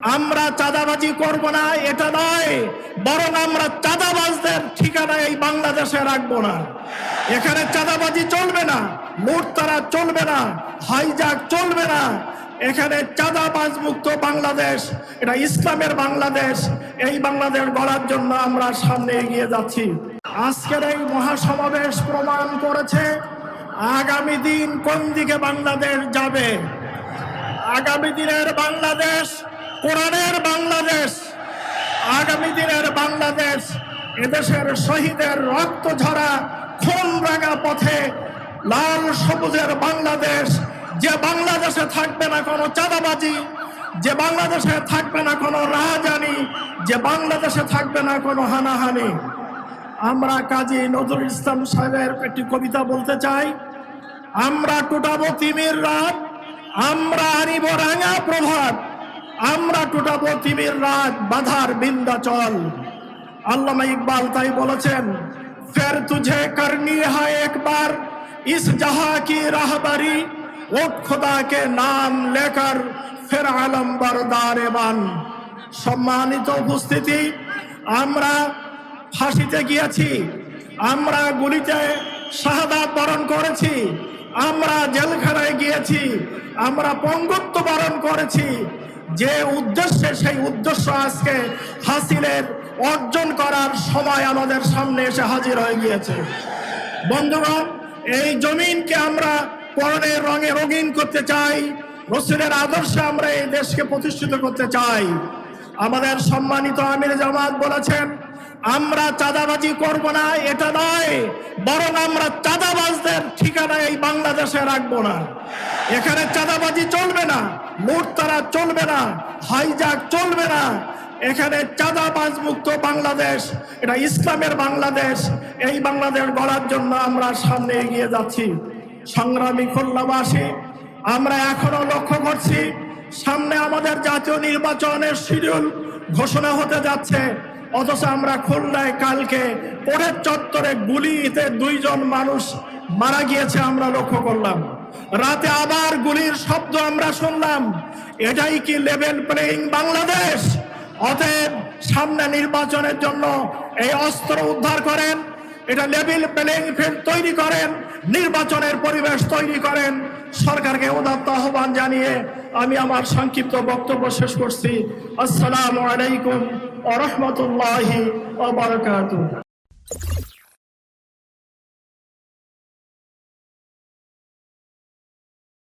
আমরা চাঁদাবাজি করব না, এটা নয়। বরং আমরা চাঁদাবাজদের ঠিকানা এই বাংলাদেশে রাখব না। এখানে চাঁদাবাজি চলবে না, লুটতারা চলবে না হাইজাক চলবে না। এখানে চাঁদাবাজ মুক্ত বাংলাদেশ, এটা ইসলামের বাংলাদেশ। এই বাংলাদেশ গড়ার জন্য আমরা সামনে এগিয়ে যাচ্ছি। আজকের এই মহাসমাবেশ প্রমাণ করেছে আগামী দিন কোন দিকে বাংলাদেশ যাবে। আগামী দিনের বাংলাদেশ কোরআনের বাংলাদেশ, আগামী দিনের বাংলাদেশ, এদেশের শহীদের রক্ত ঝরা খুন রাঙা পথে লাল সবুজের বাংলাদেশ, যে বাংলাদেশে থাকবে না কোনো চাঁদাবাজি, যে বাংলাদেশে থাকবে না কোনো রাহাজানি, যে বাংলাদেশে থাকবে না কোনো হানাহানি। আমরা কাজী নজরুল ইসলাম সাহেবের একটি কবিতা বলতে চাই, আমরা টুটাবো তিমির রাত, আমরা আনিব রাঙা প্রভাত। আমরা টুটাবো তিমির রাত, বাধার বিন্দাচল আল্লামা ইকবাল তাই বলেছেন, ফের তুঝে করনি হয় একবার, ইস জাহা কি রাহবারি, উঠ খোদা কে নাম লেকর ফের আলম বরদার বান সম্মানিত উপস্থিতি, আমরা ফাঁসিতে গিয়েছি, আমরা গুলিতে শাহাদাত বরণ করেছি, আমরা জেলখানায় গিয়েছি, আমরা পঙ্গুত্ব বরণ করেছি যে উদ্দেশ্যে সেই উদ্দেশ্য আজকে হাসিলের অর্জন করার সময় আমাদের সামনে এসে হাজির হয়ে গিয়েছে। বন্ধুগণ, এই জমিনকে আমরা পরনের রঙে রঙিন করতে চাই, রসুলের আদর্শে আমরা এই দেশকে প্রতিষ্ঠিত করতে চাই। আমাদের সম্মানিত আমির জামাত বলেছেন, আমরা চাঁদাবাজি করব না, এটা নয়, বরং আমরা চাঁদাবাজদের ঠিকানা এই বাংলাদেশে রাখব না। এখানে চাঁদাবাজি চলবে না লুটতারা চলবে না হাইজাক চলবে না। এখানে চাঁদাবাজ মুক্ত বাংলাদেশ, এটা ইসলামের বাংলাদেশ। এই বাংলাদেশ গড়ার জন্য আমরা সামনে এগিয়ে যাচ্ছি। সংগ্রামী খুলনাবাসী, আমরা এখনও লক্ষ্য করছি, সামনে আমাদের জাতীয় নির্বাচনের শিডিউল ঘোষণা হতে যাচ্ছে। অথচ আমরা খুলনায় কালকে পরের চত্বরে গুলিতে দুইজন মানুষ মারা গিয়েছে, আমরা লক্ষ্য করলাম। রাতে আবার গুলির শব্দ আমরা শুনলাম। এটাই কি লেভেল প্লেইং বাংলাদেশ? অতএব সামনে নির্বাচনের জন্য এই অস্ত্র উদ্ধার করেন, এটা লেভেল প্লেইং ফিল্ড তৈরি করেন, নির্বাচনের পরিবেশ তৈরি করেন। সরকারকে উদাত্ত আহ্বান জানিয়ে আমি আমার সংক্ষিপ্ত বক্তব্য শেষ করছি। আসসালামু আলাইকুম ওয়া রাহমাতুল্লাহি